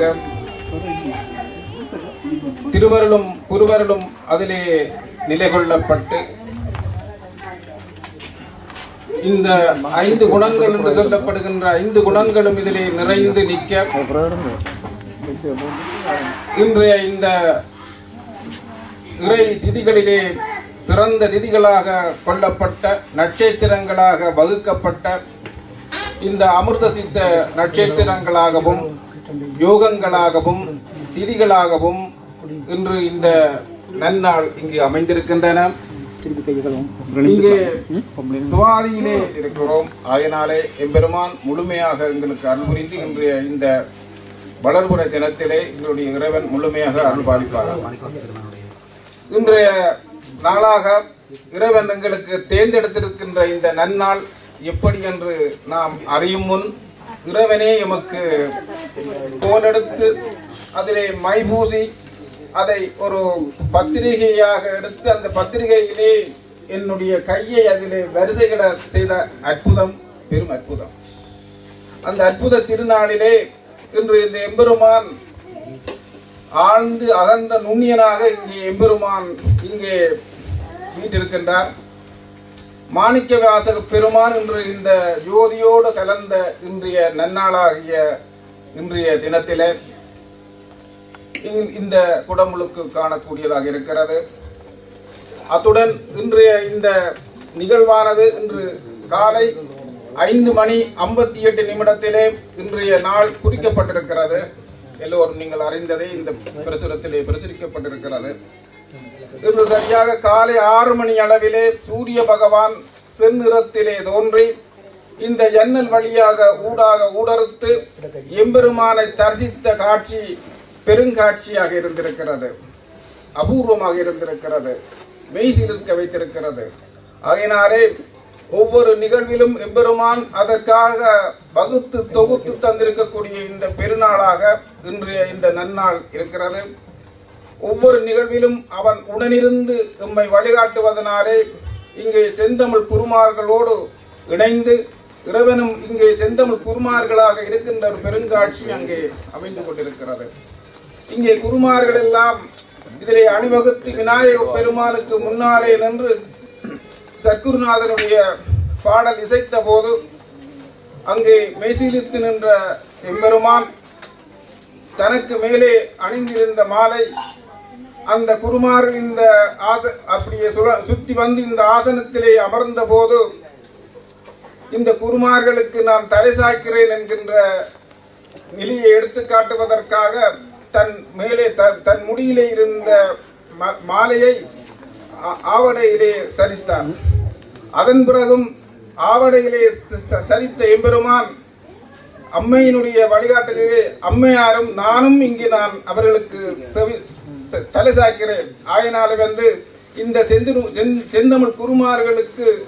இருக்க. திருவருளும் குருவருளும் அதிலே நிலை கொள்ளப்பட்டு இந்த ஐந்து குணங்கள் என்று சொல்லப்படுகின்ற ஐந்து குணங்களும் இதிலே நிறைந்து நிற்க. இன்றைய இந்த இறை திதிகளிலே சிறந்த திதிகளாக கொள்ளப்பட்ட நட்சத்திரங்களாக வகுக்கப்பட்ட இந்த அமிர்த சித்த நட்சத்திரங்களாகவும் யோகங்களாகவும் திதிகளாகவும் இன்று இந்த நன்னாள் இங்கு அமைந்திருக்கின்றன. இங்கே சுவாதியிலே இருக்கிறோம். ஆயினாலே எம்பெருமான் முழுமையாக எங்களுக்கு அன்புரிந்து இன்றைய இந்த வளர்புற தினத்திலே எங்களுடைய இறைவன் முழுமையாக அருள் பாலிப்பார். இன்றைய நாளாக இறைவன் எங்களுக்கு தேர்ந்தெடுத்திருக்கின்ற இந்த நன்னாள் எப்படி என்று நாம் அறியும் முன் இறைவனே எமக்கு கோலெடுத்து அதிலே மைபூசி அதை ஒரு பத்திரிகையாக எடுத்து அந்த பத்திரிகையிலே என்னுடைய கையை அதிலே வரிசைகளை செய்த அற்புதம் பெரும் அற்புதம். அந்த அற்புத திருநாளிலே இன்று இந்த எம்பெருமான் ஆழ்ந்து அகன்ற நுண்ணியனாக இங்கே எம்பெருமான் இங்கே வீட்டிருக்கின்றார். மாணிக்க பெருமான் இன்று இந்த ஜோதியோடு கலந்த இன்றைய நன்னாளாகிய இன்றைய தினத்திலே இந்த குடமுழுக்கு காணக்கூடியதாக இருக்கிறது. அத்துடன் இன்றைய இந்த நிகழ்வானது இன்று காலை ஐந்து மணி ஐம்பத்தி எட்டு நிமிடத்திலே இன்றைய நாள் குறிக்கப்பட்டிருக்கிறது. எல்லோரும் நீங்கள் அறிந்ததை இந்த பிரசுரத்திலே பிரசுரிக்கப்பட்டிருக்கிறது. இன்று சரியாக காலை ஆறு மணி அளவிலே சூரிய பகவான் செந்நிறத்திலே தோன்றி இந்த ஜன்னல் வழியாக ஊடாக ஊடறுத்து எம்பெருமானை தரிசித்த காட்சி பெருங்காட்சியாக இருந்திருக்கிறது. அபூர்வமாக இருந்திருக்கிறது. மெய்சிலிருக்க வைத்திருக்கிறது. ஆகினாலே ஒவ்வொரு நிகழ்விலும் எம்பெருமான் அதற்காக வகுத்து தொகுத்து தந்திருக்கக்கூடிய இந்த பெருநாளாக இன்றைய இந்த நன்னாள் இருக்கிறது. ஒவ்வொரு நிகழ்விலும் அவன் உடனிருந்து எம்மை வழிகாட்டுவதனாலே இங்கே செந்தமிழ் குருமார்களோடு இணைந்து இறைவனும் இங்கே செந்தமிழ் குருமார்களாக இருக்கின்ற ஒரு பெருங்காட்சி அங்கே அமைந்து கொண்டிருக்கிறது. இங்கே குருமார்கள் எல்லாம் இதிலே அணிவகுத்து விநாயக பெருமானுக்கு முன்னாலே நின்று சத்குருநாதனுடைய பாடல் இசைத்த போது அங்கே மெய்சீலித்து நின்ற எம்பெருமான் தனக்கு மேலே அணிந்திருந்த மாலை அந்த குருமார்கள் இந்த ஆச அப்படியே சுழ- சுற்றி வந்து இந்த ஆசனத்திலே அமர்ந்த போது இந்த குருமார்களுக்கு நான் தலை சாய்க்கிறேன் என்கின்ற நிலையை எடுத்து காட்டுவதற்காக தன் மேலே தன் முடியிலே இருந்த மாலையை ஆவடையிலே சரித்தான். அதன் பிறகும் ஆவடையிலே ச- சரித்த எம்பெருமான் அம்மையினுடைய வழிகாட்டலிலே அம்மையாரும் நானும் இங்கு நான் அவர்களுக்கு செவி தலை சாய்க்கிறேன். ஆயினால வந்து இந்த செந்திரு செந்- செந்தமிழ் குருமார்களுக்கு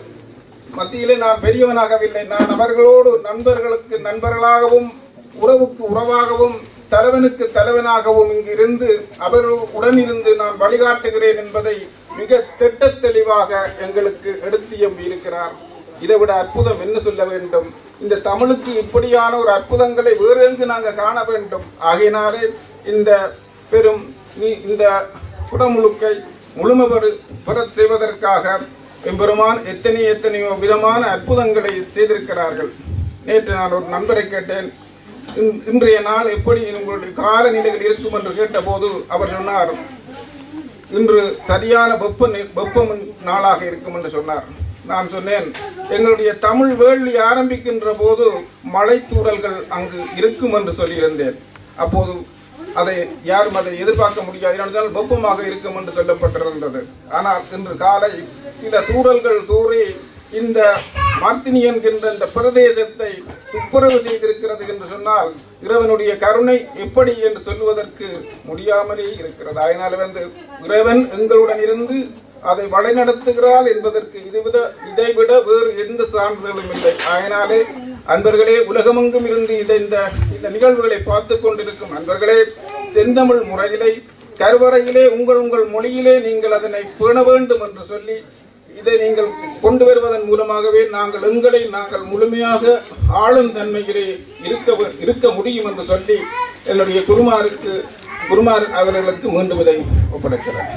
மத்தியிலே நான் பெரியவனாகவில்லை. நான் அவர்களோடு நண்பர்களுக்கு நண்பர்களாகவும் உறவுக்கு உறவாகவும் தலைவனுக்கு தலைவனாகவும் இங்கிருந்து இருந்து உடனிருந்து நான் வழிகாட்டுகிறேன் என்பதை மிக திட்டத் தெளிவாக எங்களுக்கு எடுத்து எம்பி இருக்கிறார். இதைவிட அற்புதம் என்ன சொல்ல வேண்டும்? இந்த தமிழுக்கு இப்படியான ஒரு அற்புதங்களை வேறு எங்கு நாங்கள் காண வேண்டும்? ஆகையினாலே இந்த பெரும் நீ- இந்த குடமுழுக்கை முழுமை பெற செய்வதற்காக எம்பெருமான் எத்தனை எத்தனையோ விதமான அற்புதங்களை செய்திருக்கிறார்கள். நேற்று நான் ஒரு நண்பரை கேட்டேன். இன்- இன்றைய நாள் எப்படி உங்களுடைய காலநிலைகள் இருக்கும் என்று கேட்டபோது அவர் சொன்னார் இன்று சரியான வெப்ப வெப்பம் நாளாக இருக்கும் என்று சொன்னார். நான் சொன்னேன். எங்களுடைய தமிழ் வேள்வி ஆரம்பிக்கின்ற போது மலைத்தூடல்கள் அங்கு இருக்கும் என்று சொல்லியிருந்தேன். அப்போது அதை யாரும் அதை எதிர்பார்க்க முடியாது. ஏனென்றால் வெப்பமாக இருக்கும் என்று சொல்லப்பட்டிருந்தது. ஆனால் இன்று காலை சில தூடல்கள் தூறி இந்த மார்த்தினி என்கின்ற இந்த பிரதேசத்தை துப்புரவு செய்திருக்கிறது என்று சொன்னால் இறைவனுடைய கருணை எப்படி என்று சொல்லுவதற்கு முடியாமலே இருக்கிறது. அதனால வந்து இறைவன் எங்களுடன் இருந்து அதை வழிநடத்துகிறாள் என்பதற்கு இதுவித இதைவிட வேறு எந்த சான்றுகளும் இல்லை. அதனாலே அன்பர்களே உலகமெங்கும் இருந்து இந்த இந்த இந்த நிகழ்வுகளை பார்த்து கொண்டிருக்கும் அன்பர்களே செந்தமிழ் முறையிலே கருவறையிலே உங்கள் உங்கள் மொழியிலே நீங்கள் அதனை பேண வேண்டும் என்று சொல்லி இதை நீங்கள் கொண்டு வருவதன் மூலமாகவே நாங்கள் எங்களை நாங்கள் முழுமையாக ஆளும் தன்மையிலே இருக்க இருக்க முடியும் என்று சொல்லி என்னுடைய குருமாருக்கு குருமார் அவர்களுக்கு மீண்டும் இதை ஒப்படைக்கிறேன்.